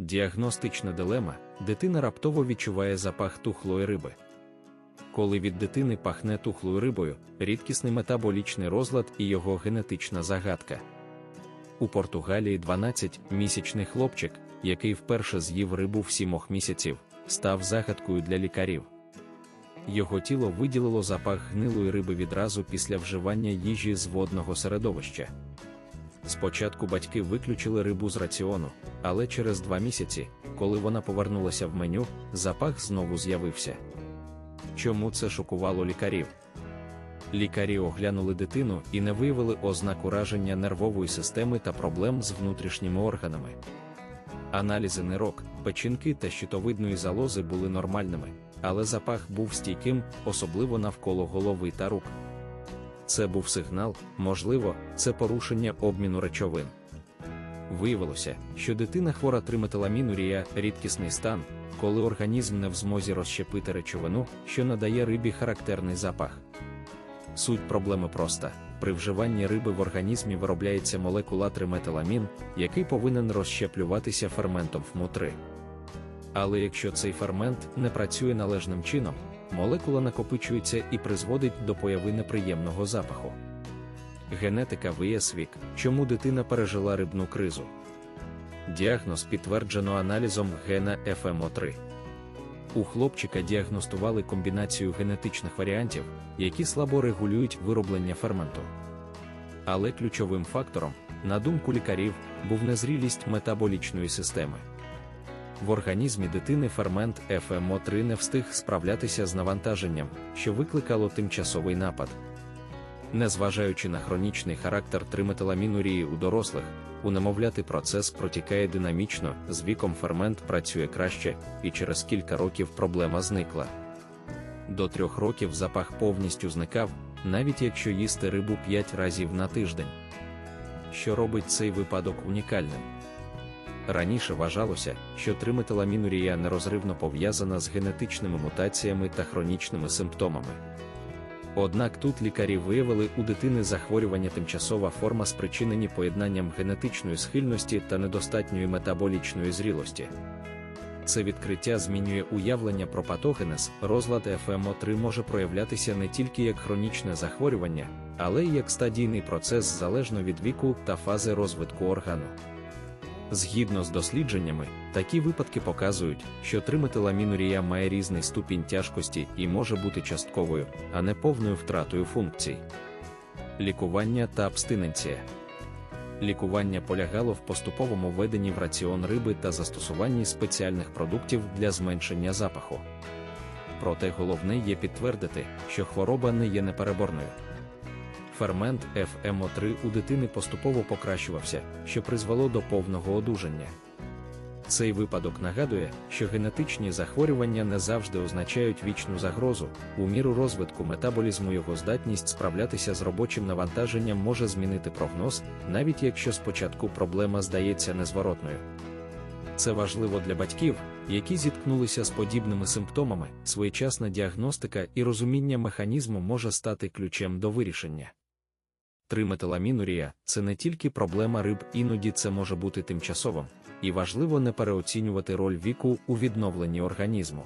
Діагностична дилема дитина раптово відчуває запах тухлої риби. Коли від дитини пахне тухлою рибою, рідкісний метаболічний розлад і його генетична загадка. У Португалії 12-місячний хлопчик, який вперше з'їв рибу в сімох місяців, став загадкою для лікарів. Його тіло виділило запах гнилої риби відразу після вживання їжі з водного середовища. Спочатку батьки виключили рибу з раціону, але через два місяці, коли вона повернулася в меню, запах знову з'явився. Чому це шокувало лікарів? Лікарі оглянули дитину і не виявили ознак ураження нервової системи та проблем з внутрішніми органами. Аналізи нирок, печінки та щитовидної залози були нормальними, але запах був стійким, особливо навколо голови та рук. Це був сигнал, можливо, це порушення обміну речовин. Виявилося, що дитина хвора триметиламінурія – рідкісний стан, коли організм не в змозі розщепити речовину, що надає рибі характерний запах. Суть проблеми проста: при вживанні риби в організмі виробляється молекула триметиламін, який повинен розщеплюватися ферментом ФМУ3. Але якщо цей фермент не працює належним чином, молекула накопичується і призводить до появи неприємного запаху. Генетика виясвік, чому дитина пережила рибну кризу. Діагноз підтверджено аналізом гена FMO3. У хлопчика діагностували комбінацію генетичних варіантів, які слабо регулюють вироблення ферменту. Але ключовим фактором, на думку лікарів, був незрілість метаболічної системи. В організмі дитини фермент FMO3 не встиг справлятися з навантаженням, що викликало тимчасовий напад. Незважаючи на хронічний характер триметиламінурії у дорослих, у немовляти процес протікає динамічно, з віком фермент працює краще, і через кілька років проблема зникла. До трьох років запах повністю зникав, навіть якщо їсти рибу 5 разів на тиждень. Що робить цей випадок унікальним? Раніше вважалося, що триметиламінурія нерозривно пов'язана з генетичними мутаціями та хронічними симптомами. Однак тут лікарі виявили у дитини захворювання тимчасова форма спричинені поєднанням генетичної схильності та недостатньої метаболічної зрілості. Це відкриття змінює уявлення про патогенез, розлад ФМО3 може проявлятися не тільки як хронічне захворювання, але й як стадійний процес залежно від віку та фази розвитку органу. Згідно з дослідженнями, такі випадки показують, що триметиламінурія має різний ступінь тяжкості і може бути частковою, а не повною втратою функцій. Лікування та абстиненція. Лікування полягало в поступовому введенні в раціон риби та застосуванні спеціальних продуктів для зменшення запаху. Проте головне є підтвердити, що хвороба не є непереборною. Фермент FMO3 у дитини поступово покращувався, що призвело до повного одужання. Цей випадок нагадує, що генетичні захворювання не завжди означають вічну загрозу, у міру розвитку метаболізму його здатність справлятися з робочим навантаженням може змінити прогноз, навіть якщо спочатку проблема здається незворотною. Це важливо для батьків, які зіткнулися з подібними симптомами, своєчасна діагностика і розуміння механізму може стати ключем до вирішення. Триметиламінурія – це не тільки проблема риб, іноді це може бути тимчасовим, і важливо не переоцінювати роль віку у відновленні організму.